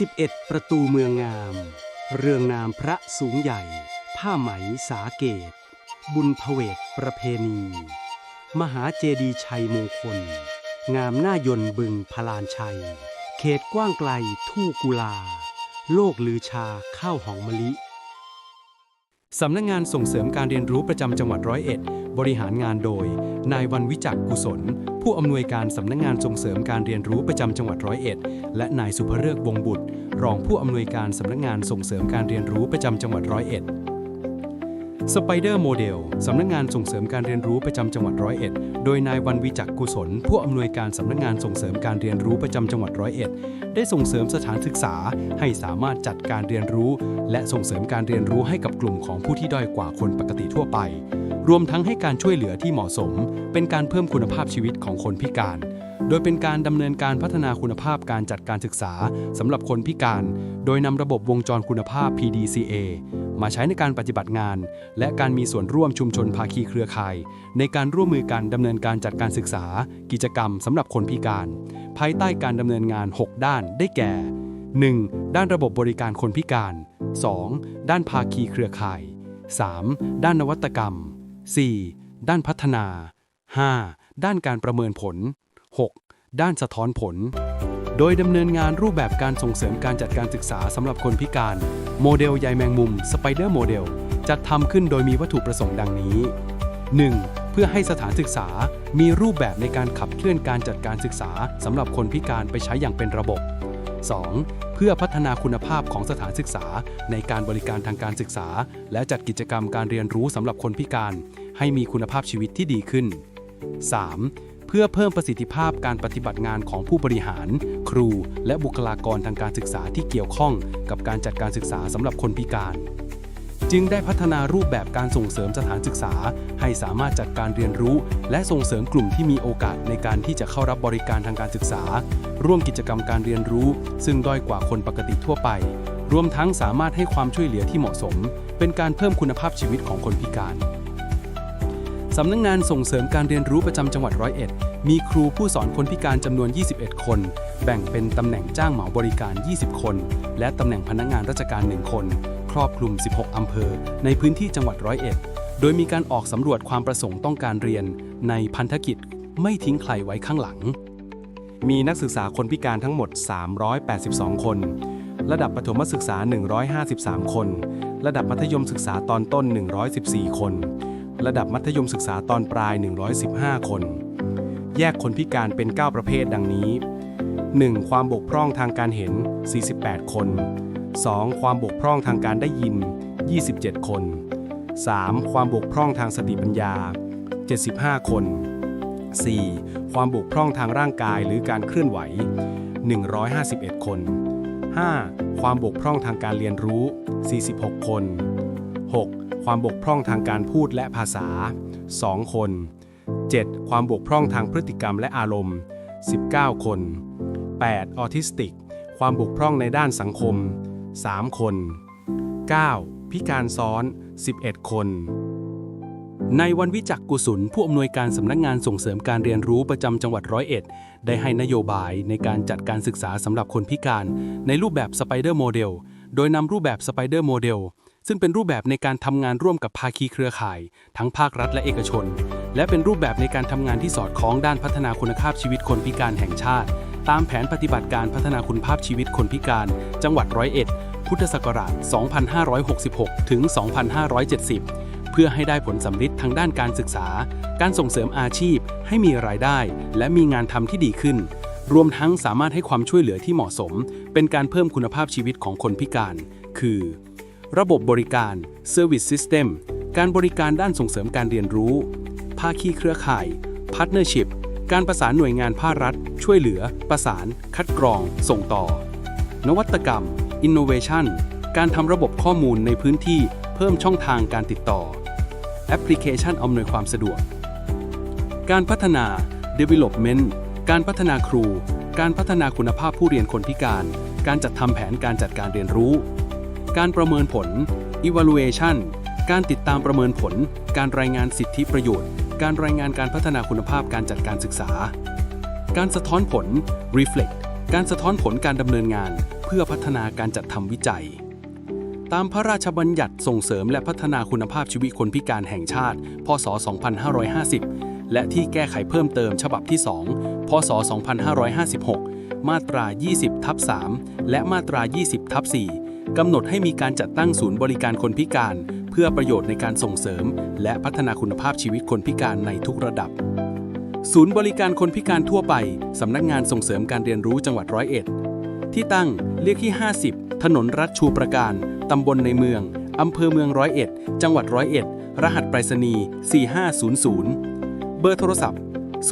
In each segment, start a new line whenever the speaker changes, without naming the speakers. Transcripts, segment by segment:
11 ประตูเมืองงาม เรื่องนามพระสูงใหญ่ ผ้าไหมสาเกต บุญพเวทประเพณี มหาเจดีย์ชัยมงคล งามหน้ายนบึงพลานชัย เขตกว้างไกล ทุ่งกุลา โลกลือชาข้าวหอมมะลิ สำนักงงานส่งเสริมการเรียนรู้ประจำจังหวัดร้อยเอ็ด บริหารงานโดย นายวันวิจักกุศล ผู้อำนวยการสำนักงงานส่งเสริมการเรียนรู้ประจำจังหวัดร้อยเอ็ด และนายสุภเริกวงศ์บุตร รองผู้อำนวยการสำนักงงานส่งเสริมการเรียนรู้ประจำจังหวัดร้อยเอ็ด สไปเดอร์โมเดลสำนักงานส่งเสริมการเรียนรู้ประจำจังหวัดร้อยเอ็ด โดยนายวันวิจักกุศล ผู้อำนวยการสำนักงานส่งเสริมการเรียนรู้ประจำจังหวัดร้อยเอ็ด ได้ส่งเสริมสถานศึกษา ให้สามารถจัดการเรียนรู้ และส่งเสริมการเรียนรู้ให้กับกลุ่มของผู้ที่ด้อยกว่าคนปกติทั่วไป รวมทั้งให้การช่วยเหลือที่เหมาะสม เป็นการเพิ่มคุณภาพชีวิตของคนพิการ โดยเป็นการดำเนินการพัฒนาคุณภาพการจัดการศึกษาสำหรับคนพิการ โดยนำระบบวงจรคุณภาพ PDCA มาใช้ในการปฏิบัติงาน และการมีส่วนร่วมชุมชนภาคีเครือข่าย ในการร่วมมือกันดำเนินการจัดการศึกษา กิจกรรมสำหรับคนพิการ ภายใต้การดำเนินงาน 6 ด้านได้แก่ 1. ด้านระบบบริการคนพิการ 2. ด้านภาคีเครือข่าย 3. ด้านนวัตกรรม 4. ด้านพัฒนา 5. ด้านการประเมินผล 6. ด้านสะท้อนผล โดยดำเนินงานรูปแบบการส่งเสริมการจัดการศึกษาสำหรับคนพิการ โมเดลใยแมงมุมสไปเดอร์โมเดลจัดทำขึ้นโดยมีวัตถุประสงค์ดังนี้ 1. เพื่อให้สถานศึกษามีรูปแบบในการขับเคลื่อนการจัดการศึกษาสำหรับคนพิการไปใช้อย่างเป็นระบบ 2. เพื่อพัฒนาคุณภาพของสถานศึกษาในการบริการทางการศึกษา และจัดกิจกรรมการเรียนรู้สำหรับคนพิการ ให้มีคุณภาพชีวิตที่ดีขึ้น 3. เพื่อเพิ่มประสิทธิภาพการปฏิบัติงานของผู้บริหาร ครู และบุคลากรทางการศึกษาที่เกี่ยวข้องกับการจัดการศึกษาสำหรับคนพิการ จึงได้พัฒนารูปแบบการส่งเสริมสถานศึกษา ให้สามารถจัดการเรียนรู้ และส่งเสริมกลุ่มที่มีโอกาสในการที่จะเข้ารับบริการทางการศึกษา ร่วมกิจกรรมการเรียนรู้ ซึ่งด้อยกว่าคนปกติทั่วไป รวมทั้งสามารถให้ความช่วยเหลือที่เหมาะสม เป็นการเพิ่มคุณภาพชีวิตของคนพิการ สำนักงงานส่งเสริมการเรียนรู้ประจำจังหวัดร้อยเอ็ด มีครูผู้สอนคนพิการจำนวน 21 คน แบ่งเป็นตำแหน่งจ้างเหมาบริการ 20 คน และตำแหน่งพนักงานราชการ 1 คน ครอบคลุม 16 อำเภอ ในพื้นที่จังหวัดร้อยเอ็ด โดยมีการออกสำรวจความประสงค์ต้องการเรียน ในพันธกิจไม่ทิ้งใครไว้ข้างหลัง มีนักศึกษาคนพิการทั้งหมด 382 คน ระดับประถมศึกษา 153 คน ระดับมัธยมศึกษาตอนต้น 114 คน ระดับมัธยมศึกษาตอนปลาย 115 คน แยกคนพิการเป็น 9 ประเภทดังนี้ 1. ความบกพร่องทางการเห็น 48 คน 2. ความบกพร่องทางการได้ยิน 27 คน 3. ความบกพร่องทางสติปัญญา 75 คน 4. ความบกพร่องทางร่างกายหรือการเคลื่อนไหว 151 คน 5. ความบกพร่องทางการเรียนรู้ 46 คน 6. ความบกพร่องทางการพูดและภาษา 2 คน 7. ความบกพร่องทางพฤติกรรมและอารมณ์ 19 คน 8. ออทิสติก ความบกพร่องในด้านสังคม 3 คน 9. พิการซ้อน 11 คน ในวันวิจักกุศล ผู้อำนวยการสำนักงานส่งเสริมการเรียนรู้ประจำจังหวัดร้อยเอ็ด ได้ให้นโยบายในการจัดการศึกษาสำหรับคนพิการ ในรูปแบบสไปเดอร์โมเดล โดยนำรูปแบบสไปเดอร์โมเดล ซึ่งเป็นรูปแบบในการทำงานร่วมกับภาคีเครือข่าย ทั้งภาครัฐและเอกชน และเป็นรูปแบบในการทำงานที่สอดคล้องด้านพัฒนาคุณภาพชีวิตคนพิการแห่งชาติ ตามแผนปฏิบัติการพัฒนาคุณภาพชีวิตคนพิการ จังหวัดร้อยเอ็ดพุทธศักราช 2566 ถึง 2570 เพื่อให้ได้ผลสำฤทธิ์ทางด้านการศึกษา การส่งเสริมอาชีพ ให้มีรายได้ และมีงานทำที่ดีขึ้น รวมทั้งสามารถให้ความช่วยเหลือที่เหมาะสม เป็นการเพิ่มคุณภาพชีวิตของคนพิการ คือ ระบบบริการ Service System การบริการด้านส่งเสริมการเรียนรู้ ภาคีเครือข่าย Partnership การประสานหน่วยงานภาครัฐ ช่วยเหลือ ประสาน คัดกรอง ส่งต่อ นวัตกรรม Innovation การทำระบบข้อมูลในพื้นที่เพิ่มช่องทางการติดต่อ แอปพลิเคชันอำนวยความสะดวก การพัฒนา Development การพัฒนาครู การพัฒนาคุณภาพผู้เรียนคนพิการ การจัดทำแผนการจัดการเรียนรู้ การประเมินผล Evaluation การติดตามประเมินผล การรายงานสิทธิประโยชน์ การรายงานการพัฒนาคุณภาพการจัดการศึกษา การสะท้อนผล Reflect การสะท้อนผลการดำเนินงาน เพื่อพัฒนาการจัดทำวิจัย ตามพระราชบัญญัติส่งเสริมและพัฒนาคุณภาพชีวิตคนพิการแห่งชาติ พศ 2550 และที่แก้ไขเพิ่มเติมฉบับที่ 2 พศ 2556 มาตรา 20 ทับ 3 และมาตรา 20 ทับ 4 กำหนดให้มีการจัดตั้งศูนย์บริการคนพิการ เพื่อประโยชน์ในการส่งเสริม และพัฒนาคุณภาพชีวิตคนพิการในทุกระดับ ศูนย์บริการคนพิการทั่วไป สำนักงานส่งเสริมการเรียนรู้จังหวัดร้อยเอ็ด ที่ตั้งเลขที่ 50 ถนนรัชชูประการ ตำบลในเมือง อำเภอเมืองร้อยเอ็ด จังหวัดร้อยเอ็ด รหัสไปรษณีย์ 4500 เบอร์โทรศัพท์ 043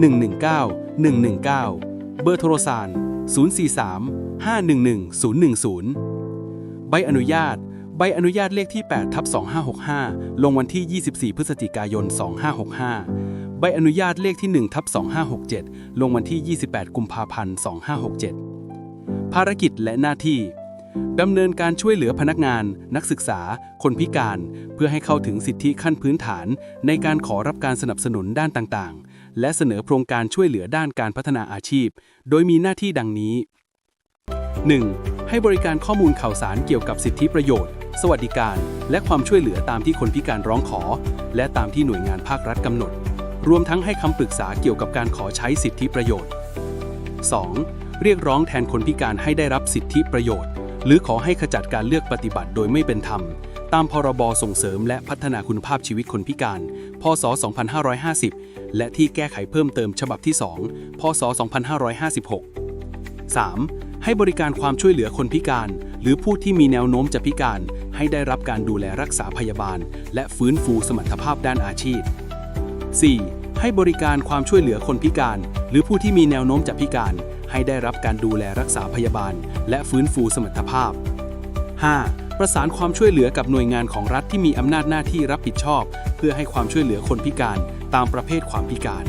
119 119 เบอร์โทรศัพท์ 043 511 010 ใบอนุญาต ใบอนุญาตเลขที่8ทับ2565 ลงวันที่ 24 พฤศจิกายน 2565 ใบอนุญาตเลขที่1ทับ2567 ลงวันที่ 28 กุมภาพันธ์ 2567 ภารกิจและหน้าที่ดำเนินการช่วยเหลือพนักงาน นักศึกษา คนพิการ เพื่อให้เข้าถึงสิทธิขั้นพื้นฐาน ในการขอรับการสนับสนุนด้านต่างๆ และเสนอโครงการช่วยเหลือด้านการพัฒนาอาชีพ โดยมีหน้าที่ดังนี้ 1. ให้บริการข้อมูลข่าวสารเกี่ยวกับสิทธิประโยชน์ สวัสดิการ และความช่วยเหลือตามที่คนพิการร้องขอ และตามที่หน่วยงานภาครัฐกำหนด รวมทั้งให้คำปรึกษาเกี่ยวกับการขอใช้สิทธิประโยชน์ 2. เรียกร้องแทนคนพิการให้ได้รับสิทธิประโยชน์ หรือขอให้ขจัดการเลือกปฏิบัติโดยไม่เป็นธรรม ตามพรบส่งเสริมและพัฒนาคุณภาพชีวิตคนพิการ พศ 2550 และที่แก้ไขเพิ่มเติมฉบับที่ 2 พศ 2556 3. ให้บริการความช่วยเหลือคนพิการ หรือผู้ที่มีแนวโน้มจะพิการ ให้ได้รับการดูแลรักษาพยาบาล และฟื้นฟูสมรรถภาพด้านอาชีพ 4. ให้บริการความช่วยเหลือคนพิการ หรือผู้ที่มีแนวโน้มจะพิการ ให้ได้รับการดูแลรักษาพยาบาล และฟื้นฟูสมรรถภาพ 5. ประสานความช่วยเหลือกับหน่วยงานของรัฐที่มีอำนาจหน้าที่รับผิดชอบ เพื่อให้ความช่วยเหลือคนพิการ ตามประเภทความพิการ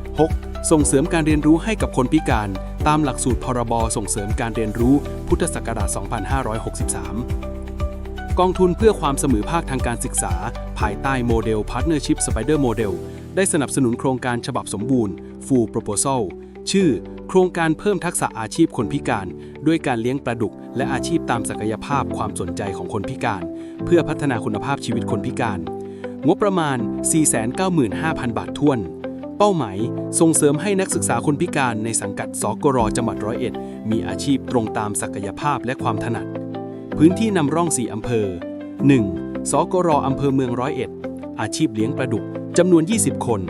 6. ส่งเสริมการเรียนรู้ให้กับคนพิการ ตามหลักสูตรพรบส่งเสริมการเรียนรู้พุทธศักราช 2563 กองทุนเพื่อความเสมอภาคทางการศึกษา ภายใต้โมเดล Partnership Spider Model ได้สนับสนุนโครงการฉบับสมบูรณ์ Full Proposal ชื่อ โครงการเพิ่มทักษะอาชีพคนพิการ ด้วยการเลี้ยงปลาดุก และอาชีพตามศักยภาพความสนใจของคนพิการ เพื่อพัฒนาคุณภาพชีวิตคนพิการ งบประมาณ 495,000 บาทท้วน เป้าหมาย ส่งเสริมให้นักศึกษาคนพิการในสังกัดสกรจังหวัดร้อยเอ็ด มีอาชีพตรงตามศักยภาพและความถนัด พื้นที่นำร่อง 4 อำเภอ 1. สกรอำเภอเมืองร้อยเอ็ด อาชีพเลี้ยงปลาดุกจำนวน 20 คน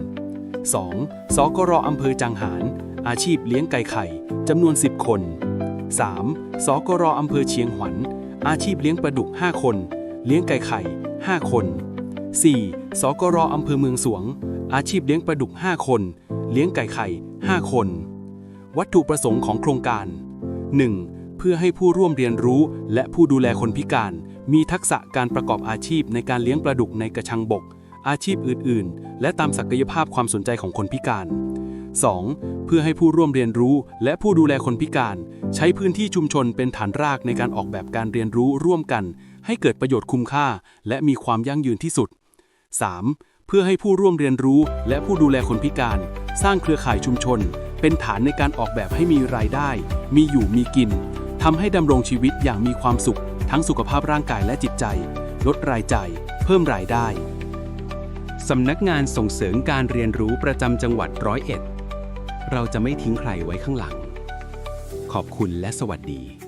2. สกรอำเภอจังหาร อาชีพเลี้ยงไก่ไข่จำนวน 10 คน 3. สกรอำเภอเชียงขวัญอาชีพเลี้ยงปลาดุก 5 คน เลี้ยงไก่ไข่ 5 คน 4. สกรอำเภอเมืองสวง อาชีพเลี้ยงปลาดุก 5 คน เลี้ยงไก่ไข่ 5 คน วัตถุประสงค์ของโครงการ 1. เพื่อให้ผู้ร่วมเรียนรู้และผู้ดูแลคนพิการ มีทักษะการประกอบอาชีพในการเลี้ยงปลาดุกในกระชังบก อาชีพอื่น ๆ และตามศักยภาพความสนใจของคนพิการ 2. เพื่อให้ผู้ร่วมเรียนรู้และผู้ดูแลคนพิการ ใช้พื้นที่ชุมชนเป็นฐานรากในการออกแบบการเรียนรู้ร่วมกัน ให้เกิดประโยชน์คุ้มค่า และมีความยั่งยืนที่สุด 3. เพื่อให้ผู้ร่วมเรียนรู้และผู้ดูแลคนพิการ สร้างเครือข่ายชุมชน เป็นฐานในการออกแบบให้มีรายได้ มีอยู่มีกินทำให้ดำรงชีวิตอย่างมีความสุข ทั้งสุขภาพร่างกายและจิตใจ ลดรายจ่ายเพิ่มรายได้สำนักงานส่งเสริมการเรียนรู้ประจำจังหวัดร้อยเอ็ดเราจะไม่ทิ้งใครไว้ข้างหลัง ขอบคุณและสวัสดี